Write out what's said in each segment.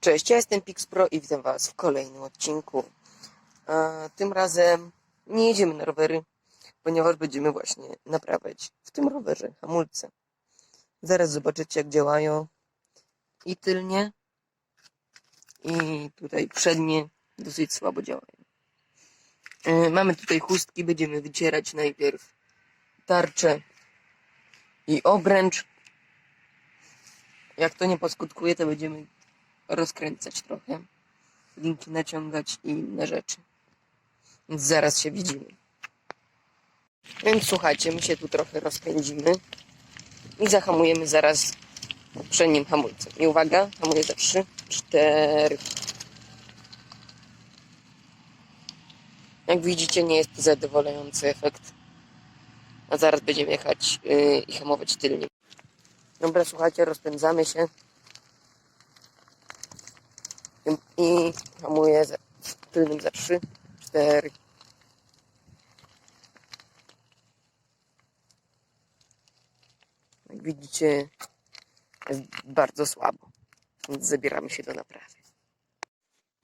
Cześć, ja jestem Pixpro i witam Was w kolejnym odcinku. A, tym razem nie jedziemy na rowery, ponieważ będziemy właśnie naprawiać w tym rowerze hamulce. Zaraz zobaczycie jak działają i tylnie i tutaj przednie dosyć słabo działają. E, Mamy tutaj chustki, będziemy wycierać najpierw tarczę i obręcz. Jak to nie poskutkuje, to będziemy rozkręcać trochę, linki naciągać i inne rzeczy. Więc zaraz się widzimy. Więc słuchajcie, my się tu trochę rozpędzimy i zahamujemy zaraz przednim hamulcem. I uwaga, hamuję za 3, 4. Jak widzicie, nie jest to zadowalający efekt. A zaraz będziemy jechać yy, i hamować tylnie. Dobra, słuchajcie, rozpędzamy się. I hamuję w tylnym za 3, 4. Jak widzicie, jest bardzo słabo. Więc zabieramy się do naprawy.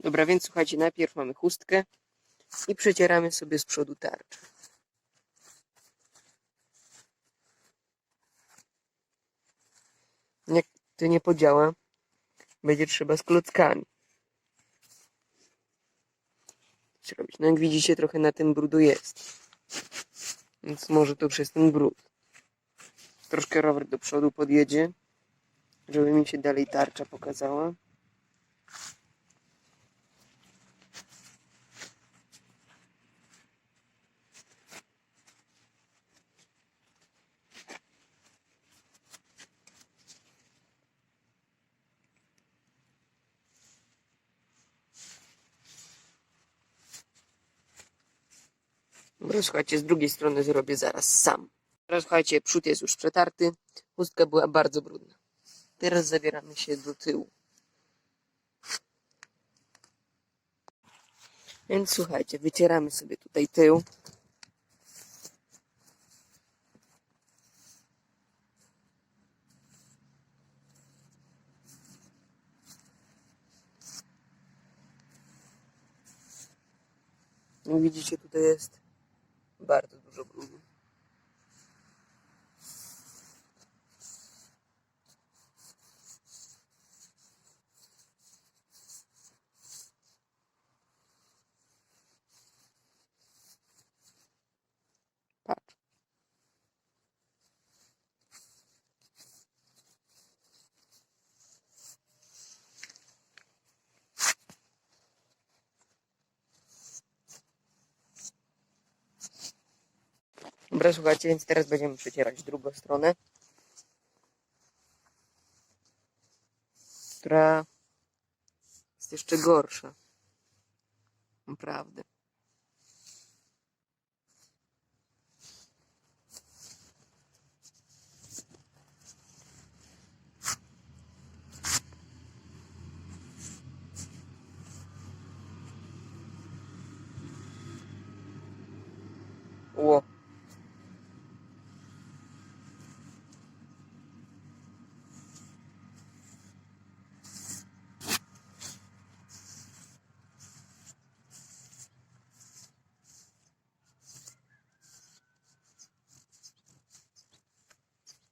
Dobra, więc słuchajcie, najpierw mamy chustkę i przecieramy sobie z przodu tarczę. Jak to nie podziała, będzie trzeba z klockami. Coś robić. No jak widzicie, trochę na tym brudu jest. Więc może to przez ten brud. Troszkę rower do przodu podjedzie, żeby mi się dalej tarcza pokazała. Dobra, słuchajcie, z drugiej strony zrobię zaraz sam. Teraz słuchajcie, przód jest już przetarty, chustka była bardzo brudna. Teraz zabieramy się do tyłu. Więc słuchajcie, wycieramy sobie tutaj tył. Jak widzicie, tutaj jest bardzo dużo Dobra, słuchajcie, więc teraz będziemy przecierać drugą stronę, która jest jeszcze gorsza. Naprawdę.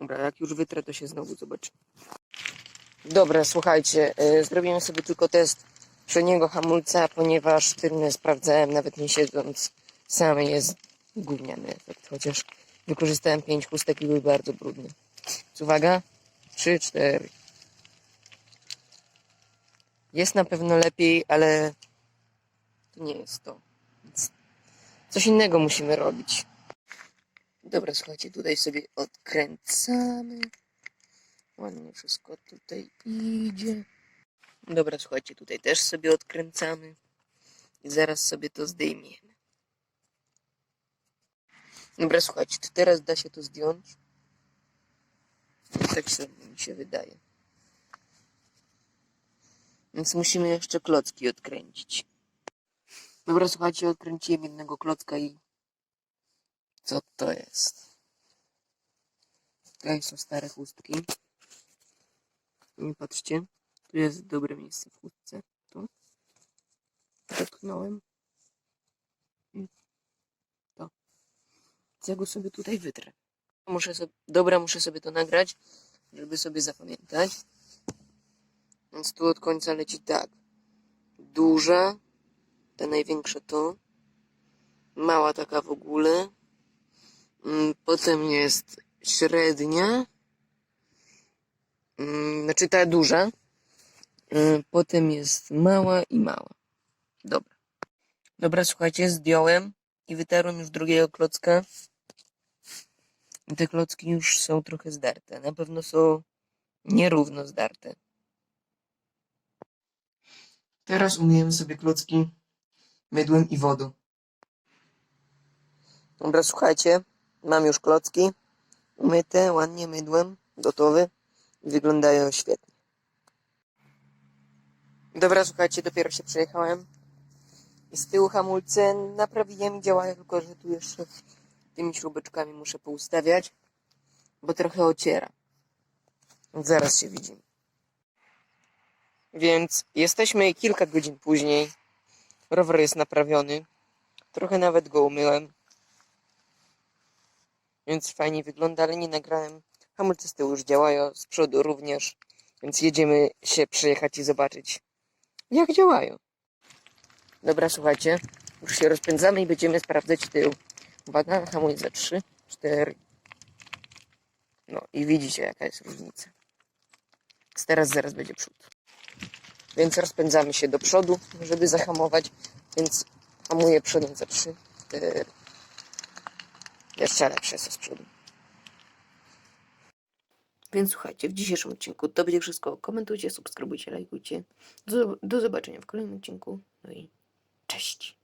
Dobra, jak już wytrę, to się znowu zobaczy. Dobra, słuchajcie, y, zrobimy sobie tylko test przedniego hamulca, ponieważ tylny sprawdzałem, nawet nie siedząc sam jest gówniany efekt, chociaż wykorzystałem pięć chustek i były bardzo brudne. Więc uwaga, trzy, cztery. Jest na pewno lepiej, ale to nie jest to. Coś innego musimy robić. Dobra, słuchajcie, tutaj sobie odkręcamy. Ładnie wszystko tutaj idzie. Dobra, słuchajcie, tutaj też sobie odkręcamy. I zaraz sobie to zdejmiemy. Dobra, słuchajcie, to teraz da się to zdjąć. Tak sobie mi się wydaje. Więc musimy jeszcze klocki odkręcić. Dobra, słuchajcie, odkręciłem jednego klocka i co to jest? Tutaj są stare chustki. I patrzcie, Tu jest dobre miejsce w chustce. Tu. Dotknąłem. To. Ja go sobie tutaj wytrę. Muszę sobie, dobra, muszę sobie to nagrać, żeby sobie zapamiętać. Więc tu od końca leci tak. Duża, ta największa to. Mała taka w ogóle. Mm, Potem jest średnia. Mm, Znaczy ta duża. Mm, Potem jest mała i mała. Dobra. Dobra, słuchajcie, zdjąłem i wytarłem już drugiego klocka. I te klocki już są trochę zdarte. Na pewno są nierówno zdarte. Teraz umyjemy sobie klocki mydłem i wodą. Dobra, słuchajcie, mam już klocki umyte, ładnie mydłem, gotowe. Wyglądają świetnie. Dobra, słuchajcie, dopiero się przejechałem. I z tyłu hamulce naprawiłem, działają, tylko że tu jeszcze tymi śrubeczkami muszę poustawiać, bo trochę ociera. Zaraz się widzimy. Więc jesteśmy kilka godzin później. Rower jest naprawiony. Trochę nawet go umyłem. Więc fajnie wygląda, ale nie nagrałem. Hamulce z tyłu już działają, z przodu również. Więc jedziemy się przejechać i zobaczyć, jak działają. Dobra, słuchajcie. Już się rozpędzamy i będziemy sprawdzać tył. Uwaga, hamuj za 3, 4. No i widzicie, jaka jest różnica. Więc Teraz zaraz będzie przód. Więc rozpędzamy się do przodu, żeby zahamować. Więc hamuję przodem za 3, 4. Jeszcze lepsze jest z przodu. Więc słuchajcie, w dzisiejszym odcinku to będzie wszystko. Komentujcie, subskrybujcie, lajkujcie. Do, do zobaczenia w kolejnym odcinku. No i cześć.